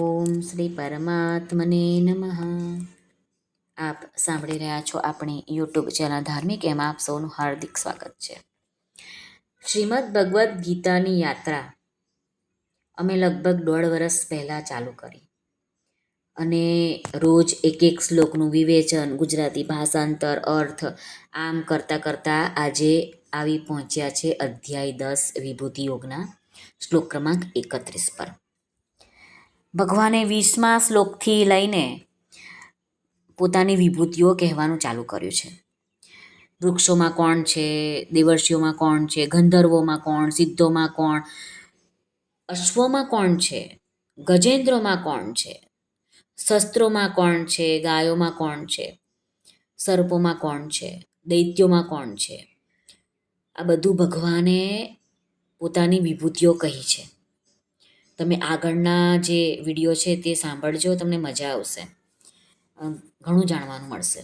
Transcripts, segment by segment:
ઓમ શ્રી પરમાત્મને નમઃ. આપ સાંભળી રહ્યા છો આપણી યુટ્યુબ ચેનલ ધાર્મિક, એમાં આપ સૌનું હાર્દિક સ્વાગત છે. શ્રીમદ ભગવદ્ ગીતાની યાત્રા અમે લગભગ દોઢ વર્ષ પહેલાં ચાલુ કરી. અને રોજ એક એક શ્લોકનું વિવેચન, ગુજરાતી ભાષાંતર, અર્થ, આમ કરતાં કરતાં આજે આવી પહોંચ્યા છે અધ્યાય દસ વિભૂતિ યોગના શ્લોક ક્રમાંક એકત્રીસ પર. ભગવાને વીસમા શ્લોકથી લઈને પોતાની વિભૂતિઓ કહેવાનું ચાલુ કર્યું છે. વૃક્ષોમાં કોણ છે? દેવર્ષિઓમાં કોણ છે? ગંધર્વોમાં કોણ? સિદ્ધોમાં કોણ? અશ્વોમાં કોણ છે? ગજેન્દ્રોમાં કોણ છે? શસ્ત્રોમાં કોણ છે? ગાયોમાં કોણ છે? સર્પોમાં કોણ છે? દૈત્યોમાં કોણ છે? આ બધું ભગવાને પોતાની વિભૂતિઓ કહી છે. તમે આગળના જે વીડિયો છે તે સાંભળજો, તમને મજા આવશે. ઘણું જાણવાનું મળશે.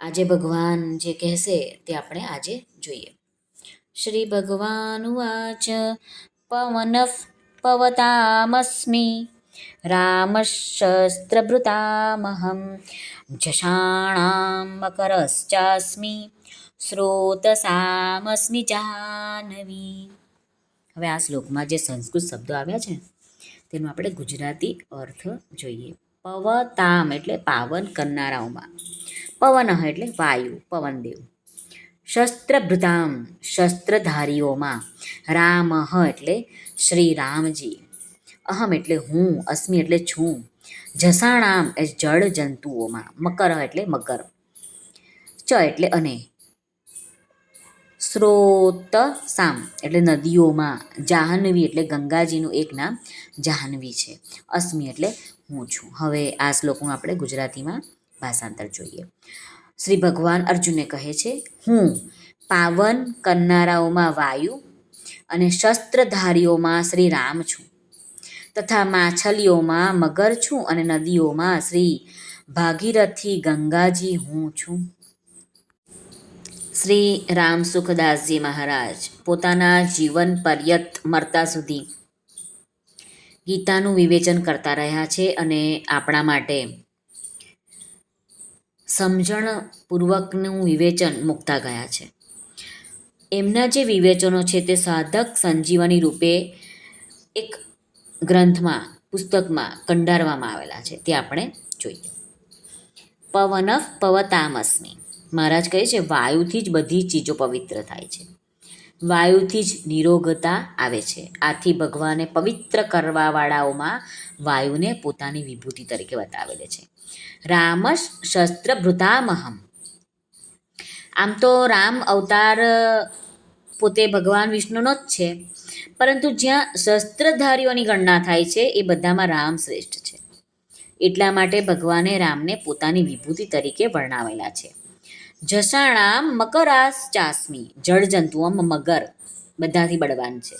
આજે ભગવાન જે કહેશે તે આપણે આજે જોઈએ. શ્રી ભગવાન વાચ પવન પવતામસ્મિ રામશસ્ત્રભૃતામહં જષાણાં મકરશ્ચાસ્મિ સ્રોતસામસ્મિ જાહ્નવી હવે આ શ્લોકમાં જે સંસ્કૃત શબ્દો આવ્યા છે, તેનો આપણે ગુજરાતી અર્થ જોઈએ. પવતામ એટલે પાવન કરનારાઓમાં. પવન એટલે વાયુ પવનદેવ શસ્ત્રભૃતામ, શસ્ત્રધારીઓમાં. રામ એટલે શ્રી રામજી. અહમ એટલે હું, અસ્મિ એટલે છું. જસાણામ એ જળ જંતુઓમાં મકર એટલે મકર ચ એટલે અને. સ્રોત સામ એટલે નદીઓમાં. જાહ્નવી એટલે ગંગાજીનું એક નામ જાહ્નવી છે. અસ્મિ એટલે હું છું. હવે આ શ્લોકનું આપણે ગુજરાતીમાં ભાષાંતર જોઈએ. શ્રી ભગવાન અર્જુનને કહે છે, હું પાવન કરનારાઓમાં વાયુ અને શસ્ત્રધારીઓમાં શ્રી રામ છું. તથા માછલીઓમાં મગર છું અને નદીઓમાં શ્રી ભાગીરથી ગંગાજી હું છું. શ્રી રામ સુખદાસજી મહારાજ પોતાના જીવન પર્યત મરતા સુધી ગીતાનું વિવેચન કરતા રહ્યા છે અને આપણા માટે સમજણપૂર્વકનું વિવેચન મૂકતા ગયા છે. એમના જે વિવેચનો છે તે સાધક સંજીવની રૂપે એક ગ્રંથમાં, પુસ્તકમાં કંડારવામાં આવેલા છે. તે આપણે જોઈએ પવન પવતામસ્મી. મહારાજ કહે છે, વાયુથી જ બધી ચીજો પવિત્ર થાય છે. વાયુથી જ નિરોગતા આવે છે. આથી ભગવાને પવિત્ર કરવાવાળાઓમાં વાયુને પોતાની વિભૂતિ તરીકે બતાવેલે છે. રામશ શસ્ત્ર ભૃતામહમ. આમ તો રામ અવતાર પોતે ભગવાન વિષ્ણુનો જ છે. પરંતુ જ્યાં શસ્ત્રધારીઓની ગણના થાય છે, એ બધામાં રામ શ્રેષ્ઠ છે. એટલા માટે ભગવાને રામને પોતાની વિભૂતિ તરીકે વર્ણવેલા છે. જસાણામ મકરાસ, ચાસમી. જળજંતુઓમાં મગર. બધાથી બળવાન છે.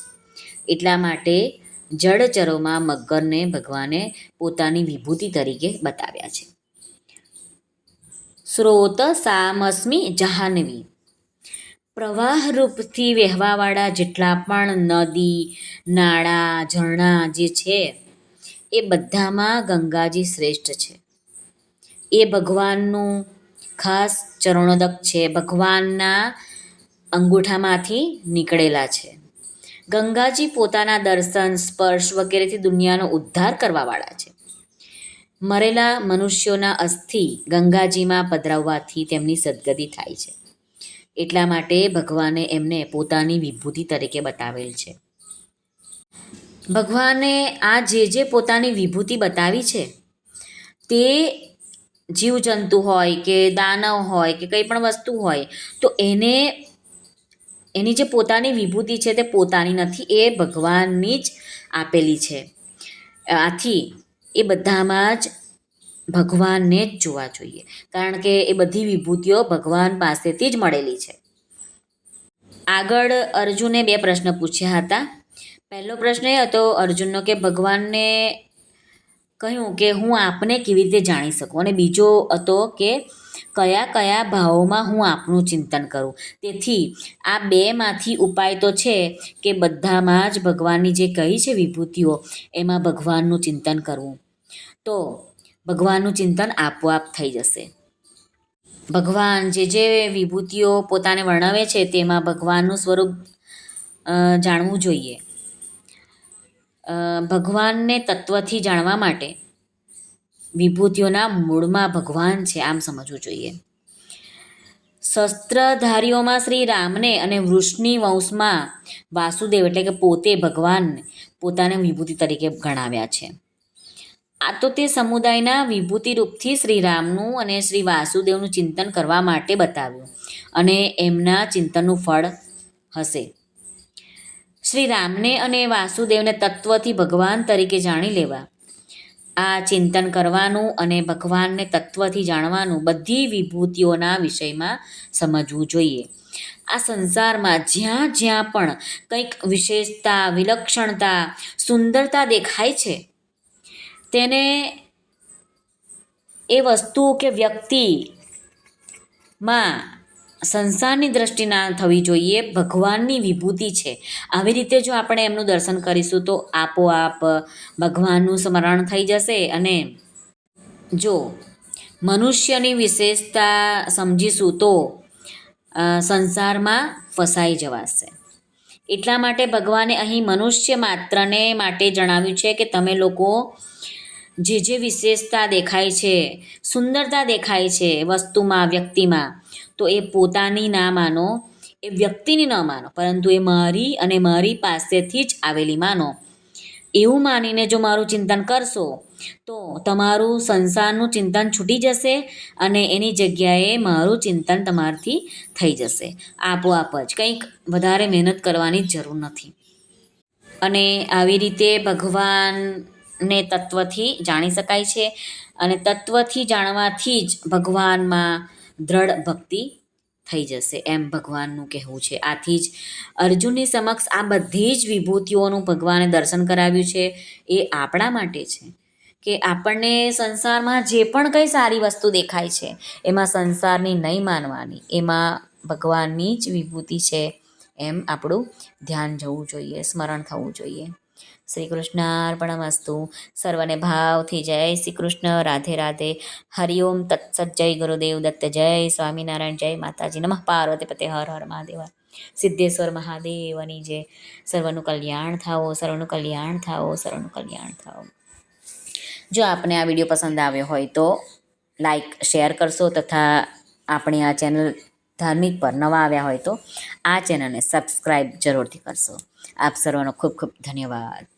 એટલા માટે જળચરોમાં મગરને ભગવાને પોતાની વિભૂતિ તરીકે બતાવ્યા છે. સ્રોત સામસ્મી જહાનવી. પ્રવાહ રૂપથી વહેવાવાળા જેટલા પણ નદી, નાળા, ઝરણા જે છે, એ બધામાં ગંગાજી શ્રેષ્ઠ છે. એ ભગવાનનું ખાસ ચરણોદક છે. ભગવાનના અંગૂઠામાંથી નીકળેલા છે. ગંગાજી પોતાના દર્શન, સ્પર્શ વગેરેથી દુનિયાનો ઉદ્ધાર કરવાવાળા છે. મરેલા મનુષ્યોના અસ્થિ ગંગાજીમાં પધરાવવાથી તેમની સદગતિ થાય છે. એટલા માટે ભગવાને એમને પોતાની વિભૂતિ તરીકે બતાવેલ છે. ભગવાને આ જે જે પોતાની વિભૂતિ બતાવી છે, તે જીવજંતુ હોય કે દાનવ હોય કે કંઈ પણ વસ્તુ હોય, તો એને, એની જે પોતાની વિભૂતિ છે તે પોતાની નથી, એ ભગવાનની જ આપેલી છે. આથી એ બધામાં જ ભગવાનને જ જોવા જોઈએ, કારણ કે એ બધી વિભૂતિઓ ભગવાન પાસેથી જ મળેલી છે. આગળ અર્જુને બે પ્રશ્ન પૂછ્યા હતા. પહેલો પ્રશ્ન એ હતો અર્જુનનો કે ભગવાનને કહ્યું કે હું આપને કેવી રીતે જાણી શકું? અને બીજો હતો કે કયા કયા ભાવોમાં હું આપનું ચિંતન કરું? તેથી આ બેમાંથી ઉપાય તો છે કે બધામાં જ ભગવાનની જે કહી છે વિભૂતિઓ, એમાં ભગવાનનું ચિંતન કરવું. તો ભગવાનનું ચિંતન આપોઆપ થઈ જશે. ભગવાન જે જે વિભૂતિઓ પોતાને વર્ણવે છે તેમાં ભગવાનનું સ્વરૂપ જાણવું જોઈએ. ભગવાનને તત્વથી જાણવા માટે વિભૂતિઓના મૂળમાં ભગવાન છે આમ સમજવું જોઈએ. શસ્ત્રધારીઓમાં શ્રી રામને અને વૃષ્ણિ વંશમાં વાસુદેવ એટલે કે પોતે ભગવાન પોતાને વિભૂતિ તરીકે ગણાવ્યા છે. આ તો તે સમુદાયના વિભૂતિ રૂપથી શ્રી રામનું અને શ્રી વાસુદેવનું ચિંતન કરવા માટે બતાવ્યું અને એમના ચિંતનનું ફળ હશે. શ્રી રામને અને વાસુદેવને તત્વથી ભગવાન તરીકે જાણી લેવા. આ ચિંતન કરવાનું અને ભગવાનને તત્વથી જાણવાનું બધી વિભૂતિઓના વિષયમાં સમજવું જોઈએ. આ સંસારમાં જ્યાં જ્યાં પણ કંઈક વિશેષતા, વિલક્ષણતા, સુંદરતા દેખાય છે, તેને એ વસ્તુ કે વ્યક્તિમાં સંસારની દ્રષ્ટિ ના થવી જોઈએ, ભગવાનની વિભૂતિ છે. આવી રીતે જો આપણે એમનું દર્શન કરીશું તો આપોઆપ ભગવાનનું સ્મરણ થઈ જશે અને જો મનુષ્યની વિશેષતા સમજીશું તો સંસારમાં ફસાઈ જવાશે. એટલા માટે ભગવાને અહીં મનુષ્ય માત્રને માટે જણાવ્યું છે કે તમે લોકો જે જે વિશેષતા દેખાય છે, સુંદરતા દેખાય છે વસ્તુમાં, વ્યક્તિમાં તો એ પોતાની ના માનો, એ વ્યક્તિની ન માનો, પરંતુ એ મારી અને મારી પાસેથી જ આવેલી માનો. એવું માનીને જો મારું ચિંતન કરશો, તો તમારું સંસારનું ચિંતન છૂટી જશે અને એની જગ્યાએ મારું ચિંતન તમારથી થઈ જશે. આપોઆપ જ કંઈક વધારે મહેનત કરવાની જરૂર નથી. અને આવી રીતે ભગવાનને તત્વથી જાણી શકાય છે અને તત્વથી જાણવાથી જ ભગવાનમાં દ્રઢ ભક્તિ થઈ જશે એમ ભગવાનનું કહેવું છે. આથી જ અર્જુનની સમક્ષ આ બધી જ વિભૂતિઓનું ભગવાને દર્શન કરાવ્યું છે. એ આપણા માટે છે કે આપણને સંસારમાં જે પણ કંઈ સારી વસ્તુ દેખાય છે, એમાં સંસારની નહીં માનવાની, એમાં ભગવાનની જ વિભૂતિ છે એમ આપણું ધ્યાન જવું જોઈએ, સ્મરણ થવું જોઈએ. શ્રી કૃષ્ણ અર્પણમસ્તુ સર્વને ભાવથી જય શ્રી કૃષ્ણ રાધે. રાધે હરિઓમ તત્સત જય ગુરુદેવ દત્ત જય સ્વામિનારાયણ જય માતાજી નમઃ. પાર્વતી પતે હર હર મહાદેવ. સિદ્ધેશ્વર મહાદેવની જે સર્વનું કલ્યાણ થાઓ, સર્વનું કલ્યાણ થાઓ, સર્વનું કલ્યાણ થાઓ. જો આપને આ વીડિયો પસંદ આવ્યો હોય તો લાઈક, શેર કરશો તથા આપણે આ ચેનલ ધાર્મિક પર નવા આવ્યા હોય તો આ ચેનલને સબસ્ક્રાઈબ જરૂરથી કરશો. આપ સર્વનો ખૂબ ખૂબ ધન્યવાદ.